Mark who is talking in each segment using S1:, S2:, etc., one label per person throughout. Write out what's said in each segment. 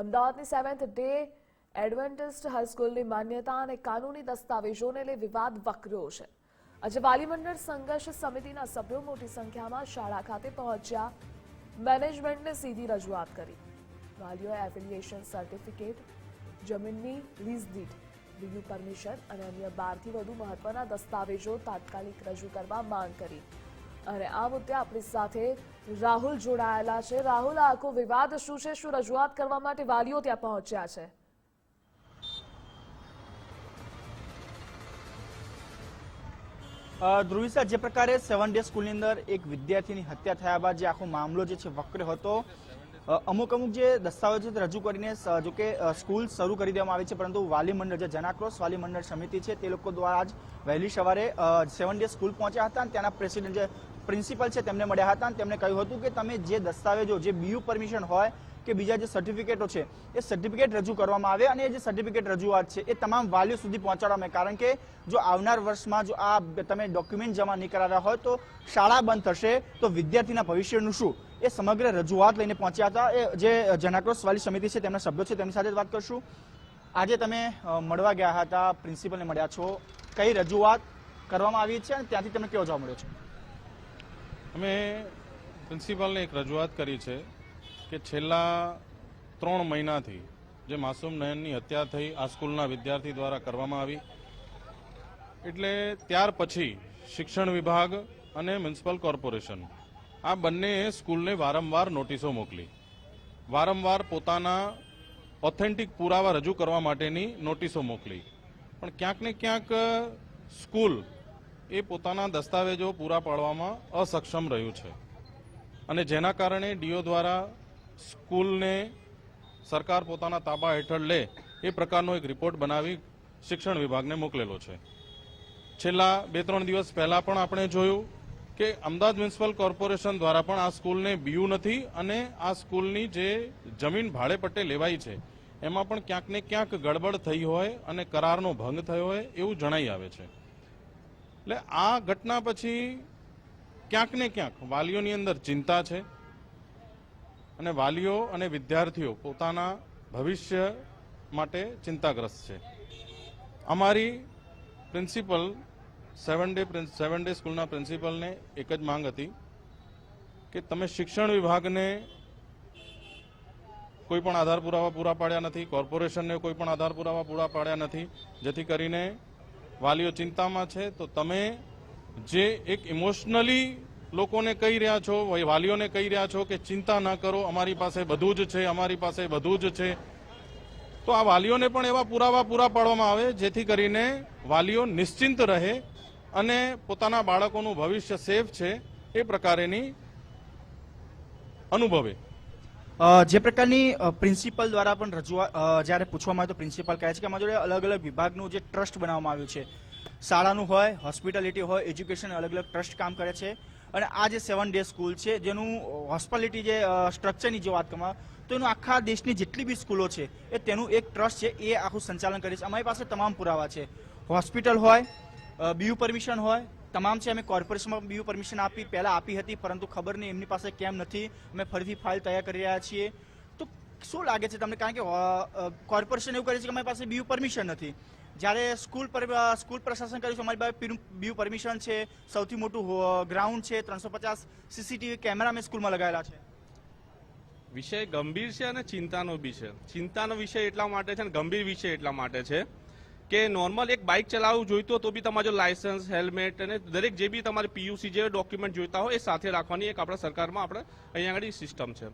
S1: અમદાવાદની seventh day Adventist હાઈસ્કૂલની માન્યતા અને કાનૂની દસ્તાવેજોને લઈ વિવાદ વકર્યો છે. આજે વાલી મંડળ સંઘર્ષ સમિતિના સભ્યો મોટી સંખ્યામાં શાળા ખાતે પહોંચ્યા. મેનેજમેન્ટને સીધી રજૂઆત કરી. વાલીઓએ એફિલિએશન સર્ટિફિકેટ, જમીનની લીઝ દીઠ બીયુ પરમિશન અને અન્ય બારથી વધુ મહત્વના દસ્તાવેજો તાત્કાલિક રજૂ કરવા માંગ કરી. અને આ મુદ્દે આપણી સાથે રાહુલ જોડાયેલા છે. રાહુલ આખો વિવાદ શું છે? શું રજૂઆત કરવા માટે વાલીઓ ત્યાં પહોંચ્યા છે?
S2: ધ્રુવિસા જે પ્રકારે સેવન ડે સ્કૂલની અંદર એક વિદ્યાર્થીની હત્યા થયા બાદ જે આખો મામલો જે છે વક્ર હતો અમુક અમુક જે દસ્તાવેજો રજૂ કરીને જો કે સ્કૂલ શરૂ કરી દેવામાં આવી છે, પરંતુ વાલી મંડળ, જે જનાક્રોસ વાલી મંડળ સમિતિ છે તે લોકો દ્વારા આજ વહેલી સવારે સેવન ડે સ્કૂલ પહોંચ્યા હતા અને ત્યાંના પ્રેસિડેન્ટ જે પ્રિન્સિપલ છે, તેમને મળ્યા હતા અને તેમણે કહ્યું હતું કે તમે જે દસ્તાવેજો, જે બીયુ પરમિશન હોય કે બીજા જે સર્ટિફિકેટો છે, એ સર્ટિફિકેટ રજૂ કરવામાં આવે અને એ જે સર્ટિફિકેટ રજૂઆત છે, એ તમામ વાલીઓ સુધી પહોંચાડવામાં કારણ કે જો આવનાર વર્ષમાં જો આ તમે ડોક્યુમેન્ટ જમા નહીં કરાવ્યા હોય તો શાળા બંધ થશે, તો વિદ્યાર્થીના ભવિષ્યનું શું? એ સમગ્ર રજૂઆત લઈને પહોંચ્યા હતા. એ જે જનાક્રોશ વાલી સમિતિ છે, તેમના સભ્યો છે, તેમની સાથે વાત કરશું. આજે તમે મળવા ગયા હતા, પ્રિન્સિપલને મળ્યા છો. કઈ રજૂઆત કરવામાં આવી છે અને ત્યાંથી તમને કેવો જવાબ મળ્યો છે?
S3: અમે પ્રિન્સિપાલને એક રજૂઆત કરી છે કે છેલ્લા ત્રણ મહિનાથી જે માસૂમ નયનની હત્યા થઈ આ સ્કૂલના વિદ્યાર્થી દ્વારા કરવામાં આવી, એટલે ત્યાર પછી શિક્ષણ વિભાગ અને મ્યુનિસિપલ કોર્પોરેશન આ બંનેએ સ્કૂલને વારંવાર નોટિસો મોકલી. વારંવાર પોતાના ઓથેન્ટિક પુરાવા રજૂ કરવા માટેની નોટિસો મોકલી. પણ ક્યાંક ને ક્યાંક સ્કૂલ એ પોતાના દસ્તાવેજો પૂરા પાડવામાં અસક્ષમ રહ્યું છે. અને જેના કારણે ડીઓ દ્વારા સ્કૂલને સરકાર પોતાના તાબા હેઠળ લે એ પ્રકારનો એક રિપોર્ટ બનાવી શિક્ષણ વિભાગને મોકલેલો છે. છેલ્લા બે ત્રણ દિવસ પહેલા પણ આપણે જોયું કે અમદાવાદ મ્યુનિસિપલ કોર્પોરેશન દ્વારા પણ આ સ્કૂલને બીયુ નથી અને આ સ્કૂલની જે જમીન ભાડે પટ્ટે લેવાઈ છે, એમાં પણ ક્યાંક ને ક્યાંક ગડબડ થઈ હોય અને કરારનો ભંગ થયો હોય એવું જણાઈ આવે છે. એટલે આ ઘટના પછી ક્યાંક ને ક્યાંક વાલીઓની અંદર ચિંતા છે અને વાલીઓ અને વિદ્યાર્થીઓ પોતાના ભવિષ્ય માટે ચિંતાગ્રસ્ત છે. અમારી principal seven day seven day સ્કૂલના પ્રિન્સિપલને એક જ માંગ હતી કે તમે શિક્ષણ વિભાગને કોઈ પણ આધાર પુરાવા પૂરા પાડ્યા નથી, કોર્પોરેશનને કોઈ પણ આધાર પુરાવા પૂરા પાડ્યા નથી, જેથી કરીને વાલીઓ ચિંતામાં છે, તો તમે જે એક ઇમોશનલી લોકોને કહી રહ્યા છો વાલીઓને કહી રહ્યા છો કે ચિંતા ન કરો, અમારી પાસે બધું જ છે, અમારી પાસે બધું જ છે, તો આ વાલીઓને પણ એવા પુરાવા પૂરા પાડવામાં આવે, જેથી કરીને વાલીઓ નિશ્ચિંત રહે અને પોતાના બાળકોનું ભવિષ્ય સેફ છે, એ પ્રકારેની અનુભવે.
S2: જે પ્રકારની પ્રિન્સિપલ દ્વારા પણ રજૂઆત જ્યારે પૂછવામાં આવે તો પ્રિન્સિપલ કહે છે કે અમારા જોડે અલગ અલગ વિભાગનું જે ટ્રસ્ટ બનાવવામાં આવ્યું છે. શાળાનું હોય હોસ્પિટાલિટી હોય એજ્યુકેશન અલગ અલગ ટ્રસ્ટ કામ કરે છે. અને આ જે સેવન ડે સ્કૂલ છે, જેનું હોસ્પિટાલિટી જે સ્ટ્રક્ચરની જે વાત કરવામાં તો એનું આખા દેશની જેટલી બી સ્કૂલો છે, એ તેનું એક ટ્રસ્ટ છે, એ આખું સંચાલન કરે છે. અમારી પાસે તમામ પુરાવા છે. હોસ્પિટલ હોય બીયુ પરમિશન હોય તમામ છે, અમે કોર્પોરેશનમાં બીયુ પરમિશન આપી, પહેલાં આપી હતી, પરંતુ ખબર નહીં, એમની પાસે કેમ નથી. અમે ફરીથી ફાઇલ તૈયાર કરી રહ્યા છીએ. તો શું લાગે છે તમને? કારણ કે કોર્પોરેશન એવું કરે છે કે અમારી પાસે બીયુ પરમિશન નથી. જ્યારે સ્કૂલ પર સ્કૂલ પ્રશાસન કર્યું છે અમારી પાસે બીયુ પરમિશન છે, સૌથી મોટું ગ્રાઉન્ડ છે, ત્રણસો પચાસ સીસીટીવી કેમેરા અમે સ્કૂલમાં લગાવેલા છે.
S4: વિષય ગંભીર છે અને ચિંતાનો બી છે. ચિંતાનો વિષય એટલા માટે છે અને ગંભીર વિષય એટલા માટે છે કે નોર્મલ એક બાઇક ચલાવવું જોઈતું તો બી તમારો લાયસન્સ હેલ્મેટ અને દરેક જે બી તમારે પીયુસી જે ડોક્યુમેન્ટ જોઈતા હોય એ સાથે રાખવાની એક આપણા સરકારમાં આપણે અહીંયા આગળ સિસ્ટમ છે.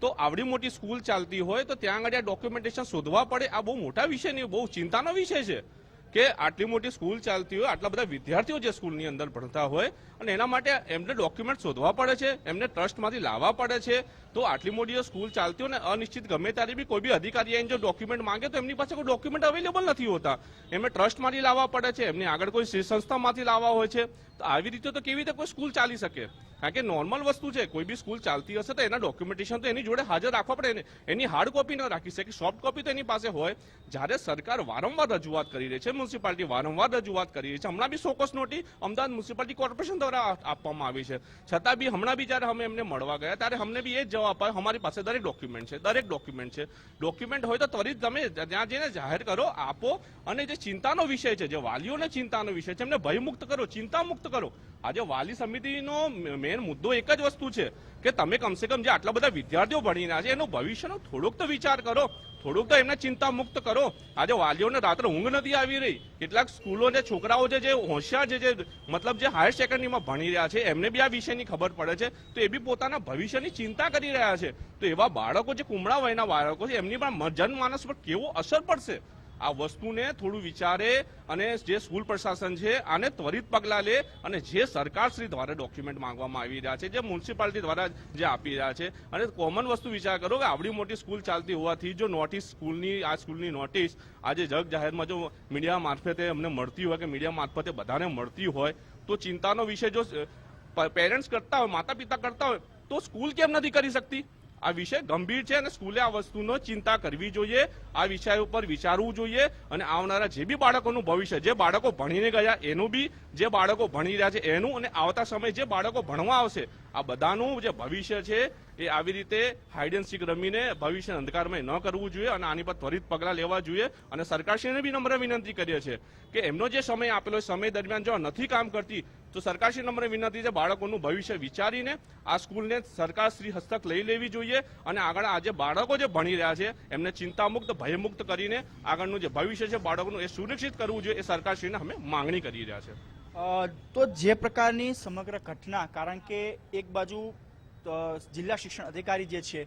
S4: તો આવડી મોટી સ્કૂલ ચાલતી હોય તો ત્યાં આગળ આ ડોક્યુમેન્ટેશન શોધવા પડે. આ બહુ મોટા વિષય નહીં, બહુ ચિંતાનો વિષય છે. કે આટલી મોટી સ્કૂલ ચાલતી હોય, આટલા બધા વિદ્યાર્થીઓ જે સ્કૂલની અંદર ભણતા હોય, અને એના માટે એમને ડોક્યુમેન્ટ શોધવા પડે છે, એમને ટ્રસ્ટમાંથી લાવવા પડે છે, તો આટલી મોટી સ્કૂલ ચાલતી હોય ને, અનિશ્ચિત ગમે ત્યારે બી કોઈ બી અધિકારી આવીને જો ડોક્યુમેન્ટ માંગે તો એમની પાસે કોઈ ડોક્યુમેન્ટ અવેલેબલ નથી હોતા. એમને ટ્રસ્ટમાંથી લાવવા પડે છે, એમને આગળ કોઈ સંસ્થામાંથી લાવવા હોય છે. તો આવી રીતે તો કેવી રીતે કોઈ સ્કૂલ ચાલી શકે? કારણ કે નોર્મલ વસ્તુ છે, કોઈ બી સ્કૂલ ચાલતી હશે તો એના ડોક્યુમેન્ટેશન તો એની જોડે હાજર રાખવા પડે ને. એની હાર્ડ કોપી ન રાખી શકે. સોફ્ટ કોપી તો એની પાસે હોય. જ્યારે સરકાર વારંવાર રજૂઆત કરી રહી છે મ્યુનિસિપાલિટી વારંવાર રજૂઆત કરી રહી છે, હમણાં બી સોકસ નોટી અમદાવાદ મ્યુનિસિપાલિટી કોર્પોરેશન દ્વારા આપવામાં આવી છે. છતાં બી હમણાં બી જ્યારે અમે એમને મળવા ગયા, ત્યારે અમને બી એ જ જવાબ આપ્યો, અમારી પાસે દરેક ડોક્યુમેન્ટ છે, દરેક ડોક્યુમેન્ટ છે. ડોક્યુમેન્ટ હોય તો ત્વરિત તમે ત્યાં જઈને જાહેર કરો, આપો. અને જે ચિંતાનો વિષય છે, જે વાલીઓને ચિંતાનો વિષય છે, એમને ભયમુક્ત કરો ચિંતા મુક્ત કરો. આજે વાલી સમિતિનો મેન મુદ્દો એક જ વસ્તુ છે કે તમે કમસે કમ જે આટલા બધા વિદ્યાર્થીઓ ભણી રહ્યા છે, એનું ભવિષ્યનો થોડોક તો વિચાર કરો, થોડુંક તો એમને ચિંતા મુક્ત કરો. આજે વાલીઓને રાત્રે ઊંઘ નથી આવી રહી. કેટલાક સ્કૂલો જે છોકરાઓ છે, જે હોશિયાર છે, જે મતલબ જે હાયર સેકન્ડરીમાં ભણી રહ્યા છે, એમને બી આ વિષયની ખબર પડે છે. તો એ બી પોતાના ભવિષ્યની ચિંતા કરી રહ્યા છે. તો એવા બાળકો જે કુમળા વયના બાળકો છે, એમની પણ જનમાનસ પર કેવો અસર પડશે? આ વસ્તુને થોડું વિચારે અને જે સ્કૂલ પ્રશાસન છે, આને ત્વરિત પગલાં લે અને જે સરકારશ્રી દ્વારા ડોક્યુમેન્ટ માંગવામાં આવી રહ્યા છે, જે મ્યુનિસિપાલિટી દ્વારા જે આપી રહ્યા છે. અને કોમન વસ્તુ વિચાર કરો કે આવડી મોટી સ્કૂલ ચાલતી હોવાથી જો નોટિસ સ્કૂલની, આ સ્કૂલની નોટિસ આજે જગ જાહેરમાં જો મીડિયા મારફતે અમને મળતી હોય કે મીડિયા મારફતે બધાને મળતી હોય, તો ચિંતાનો વિષય જો પેરેન્ટ્સ કરતા હોય માતા પિતા કરતા હોય, તો સ્કૂલ કેમ નથી કરી શકતી? આ વિષય ગંભીર છે અને સ્કૂલે આ વસ્તુનો ચિંતા કરવી જોઈએ, આ વિષય ઉપર વિચારવું જોઈએ અને આવનારા જે બી બાળકોનું ભવિષ્ય, જે બાળકો ભણીને ગયા એનું બી, જે બાળકો ભણી રહ્યા છે એનું અને આવતા સમયે જે બાળકો ભણવા આવશે, આ બધાનું જે ભવિષ્ય છે એ આવી રીતે હાઇડ એન્ડ સીક રમીને ભવિષ્ય અંધકારમય ન કરવું જોઈએ અને આની પર ત્વરિત પગલાં લેવા જોઈએ. અને સરકારશ્રીને બી નમ્ર વિનંતી કરીએ છીએ કે એમનો જે સમય આપેલો સમય દરમિયાન જો નથી કામ કરતી, તો સરકારશ્રી નમ્ર વિનંતી છે બાળકોનું ભવિષ્ય વિચારીને આ સ્કૂલને સરકારશ્રી હસ્તક લઈ લેવી જોઈએ અને આગળ આજે બાળકો જે ભણી રહ્યા છે, એમને ચિંતામુક્ત, ભયમુક્ત કરીને આગળનું જે ભવિષ્ય છે બાળકોનું એ સુનિશ્ચિત કરવું જોઈએ એ સરકારશ્રીને અમે માંગણી કરી રહ્યા છે
S2: તો જે પ્રકારની સમગ્ર ઘટના, કારણ કે એક બાજુ જિલ્લા શિક્ષણ અધિકારી જે છે,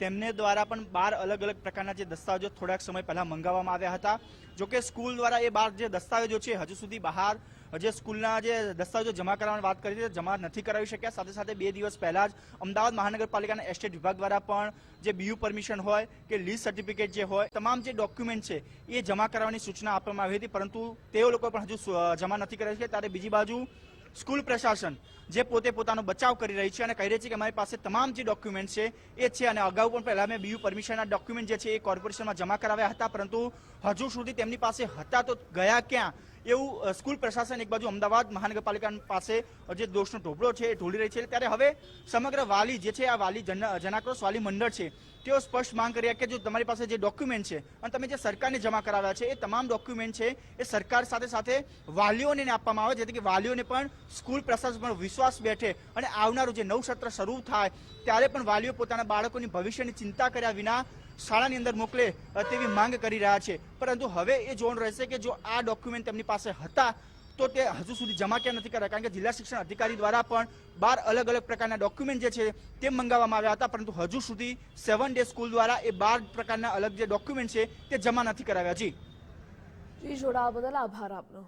S2: તેમને દ્વારા પણ બાર અલગ અલગ પ્રકારના જે દસ્તાવેજો થોડાક સમય પહેલા મંગાવવામાં આવ્યા હતા. જો કે સ્કૂલ દ્વારા એ બાર જે દસ્તાવેજો છે, હજુ સુધી બહાર જે સ્કૂલના જે દસ્તાવેજો જમા કરવાની વાત કરી હતી જમા નથી કરાવી શક્યા. સાથે સાથે બે દિવસ પહેલા જ અમદાવાદ મહાનગરપાલિકાના એસ્ટેટ વિભાગ દ્વારા પણ જે બીયુ પરમિશન હોય કે લીઝ સર્ટિફિકેટ જે હોય, તમામ જે ડોક્યુમેન્ટ છે, એ જમા કરાવવાની સૂચના આપવામાં આવી હતી. પરંતુ તેઓ લોકો પણ હજુ જમા નથી કરાવી શક્યા. ત્યારે બીજી બાજુ સ્કૂલ પ્રશાસન જે પોતે પોતાનો બચાવ કરી રહી છે અને કહી રહી છે કે અમારી પાસે તમામ જે ડોક્યુમેન્ટ છે, એ છે અને અગાઉ પણ પહેલા મેં બીયુ પરમિશનના ડોક્યુમેન્ટ જે છે એ કોર્પોરેશનમાં જમા કરાવ્યા હતા, પરંતુ હજુ સુધી તેમની પાસે હતા તો ગયા ક્યાં? એવું સ્કૂલ પ્રશાસન એક બાજુ અમદાવાદ મહાનગરપાલિકા પાસે જે દોષનો ઢોબળો છે એ ઢોળી રહી છે. ત્યારે હવે સમગ્ર વાલી જે છે, આ વાલી જન, જનાક્રોશ વાલી મંડળ છે, તેઓ સ્પષ્ટ માંગ કરી કે જો તમારી પાસે જે ડોક્યુમેન્ટ છે અને તમે જે સરકારને જમા કરાવ્યા છે, એ તમામ ડોક્યુમેન્ટ છે, એ સરકાર સાથે સાથે વાલીઓને આપવામાં આવે, જેથી કે વાલીઓને પણ સ્કૂલ પ્રશાસન પર વિશ્વાસ બેઠે અને આવનારું જે નવું સત્ર શરૂ થાય, ત્યારે પણ વાલીઓ પોતાના બાળકોની ભવિષ્યની ચિંતા કર્યા વિના શાળાની અંદર મોકલે તેવી માંગ કરી રહ્યા છે. પરંતુ હવે એ જોવાનું રહેશે કે જો આ ડોક્યુમેન્ટ તેમની પાસે હતા, તો તે હજુ સુધી જમા ક્યાં નથી કર્યા? કારણ કે જિલ્લા શિક્ષણ અધિકારી દ્વારા પણ બાર અલગ અલગ પ્રકારના ડોક્યુમેન્ટ જે છે તે મંગાવવામાં આવ્યા હતા. પરંતુ હજુ સુધી સેવન ડે સ્કૂલ દ્વારા એ બાર પ્રકારના અલગ જે ડોક્યુમેન્ટ છે, તે જમા નથી કરાવ્યા.
S1: જી, જોડાવા બદલ આભાર આપનો.